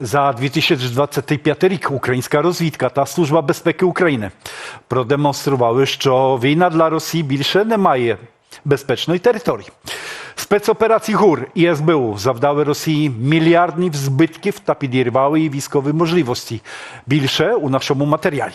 За 2025 рік українська розвідка та служба безпеки України продемонстрували, що війна для Росії більше не має безпечної території. Спецоперації ГУР і СБУ завдали Росії мільярдних збитків та підірвали її військові можливості. Більше у нашому матеріалі.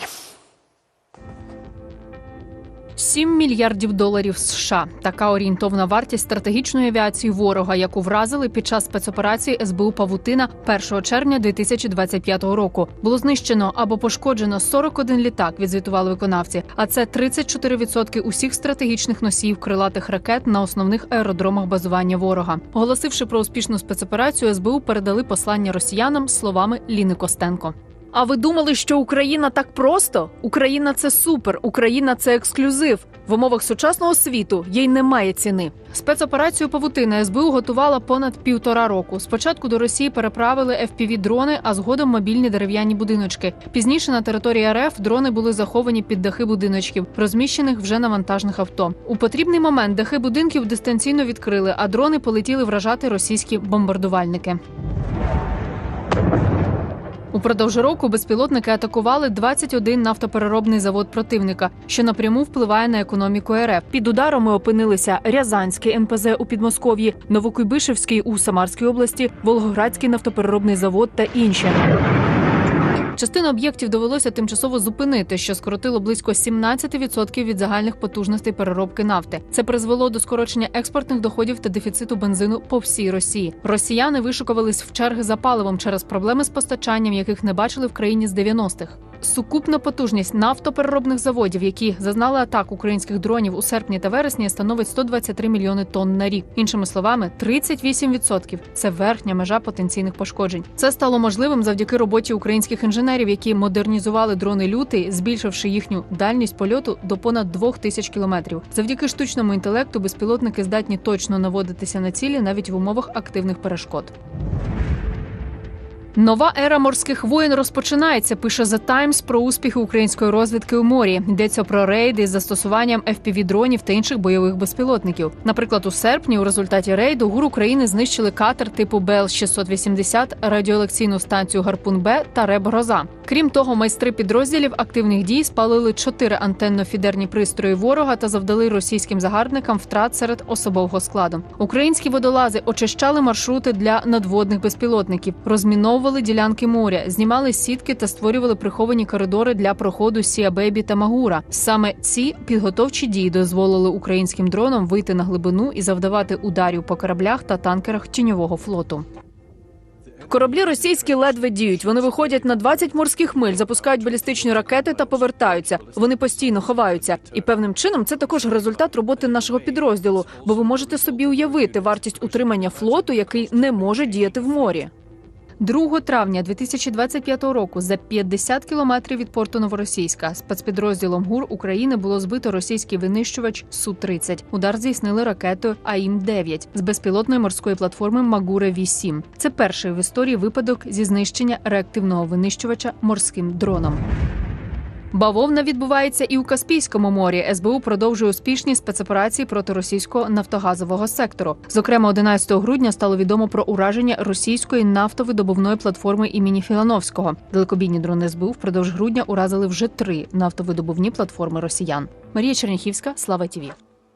7 мільярдів доларів США. Така орієнтовна вартість стратегічної авіації ворога, яку вразили під час спецоперації СБУ Павутина 1 червня 2025 року. Було знищено або пошкоджено 41 літак. Відзвітували виконавці. А це 34% усіх стратегічних носіїв крилатих ракет на основних аеродромах базування ворога. Оголосивши про успішну спецоперацію, СБУ передали послання росіянам словами Ліни Костенко. А ви думали, що Україна так просто? Україна це супер, Україна це ексклюзив. В умовах сучасного світу їй немає ціни. Спецоперацію Павутина СБУ готувала понад півтора року. Спочатку до Росії переправили fpv дрони, а згодом мобільні дерев'яні будиночки. Пізніше на території РФ дрони були заховані під дахи будиночків, розміщених вже на вантажних авто. У потрібний момент дахи будинків дистанційно відкрили, а дрони полетіли вражати російські бомбардувальники. Упродовж року безпілотники атакували 21 нафтопереробний завод противника, що напряму впливає на економіку РФ. Під ударами опинилися Рязанський МПЗ у Підмосков'ї, Новокуйбишевський у Самарській області, Волгоградський нафтопереробний завод та інші. Частину об'єктів довелося тимчасово зупинити, що скоротило близько 17% від загальних потужностей переробки нафти. Це призвело до скорочення експортних доходів та дефіциту бензину по всій Росії. Росіяни вишукувались в черги за паливом через проблеми з постачанням, яких не бачили в країні з 90-х. Сукупна потужність нафтопереробних заводів, які зазнали атак українських дронів у серпні та вересні, становить 123 мільйони тонн на рік. Іншими словами, 38% – це верхня межа потенційних пошкоджень. Це стало можливим завдяки роботі українських інженерів, які модернізували дрони лютий, збільшивши їхню дальність польоту до понад 2000 кілометрів. Завдяки штучному інтелекту безпілотники здатні точно наводитися на цілі навіть в умовах активних перешкод. Нова ера морських воєн розпочинається. Пише The Times про успіхи української розвідки у морі. Йдеться про рейди з застосуванням fpv дронів та інших бойових безпілотників. Наприклад, у серпні у результаті рейду ГУР України знищили катер типу БЛ 680 радіолекційну станцію Гарпун Б та Реб Гроза. Крім того, майстри підрозділів активних дій спалили чотири антенно-фідерні пристрої ворога та завдали російським загарбникам втрат серед особового складу. Українські водолази очищали маршрути для надводних безпілотників, розміновували ділянки моря, знімали сітки та створювали приховані коридори для проходу Сіабебі та Магура. Саме ці підготовчі дії дозволили українським дронам вийти на глибину і завдавати ударів по кораблях та танкерах тіньового флоту. Кораблі російські ледве діють. Вони виходять на 20 морських миль, запускають балістичні ракети та повертаються. Вони постійно ховаються. І певним чином це також результат роботи нашого підрозділу. Бо ви можете собі уявити вартість утримання флоту, який не може діяти в морі. 2 травня 2025 року за 50 кілометрів від порту Новоросійська спецпідрозділом ГУР України було збито російський винищувач су 30 Удар здійснили ракетою АІМ 9 з безпілотної морської платформи Магура Ві-7. Це перший в історії випадок зі знищення реактивного винищувача морським дроном. Бавовна відбувається і у Каспійському морі. СБУ продовжує успішні спецоперації проти російського нафтогазового сектору. Зокрема, 11 грудня стало відомо про ураження російської нафтовидобувної платформи імені Філановського. Далекобійні дрони СБУ впродовж грудня уразили вже три нафтовидобувні платформи росіян. Марія Черняхівська, Слава Тіві.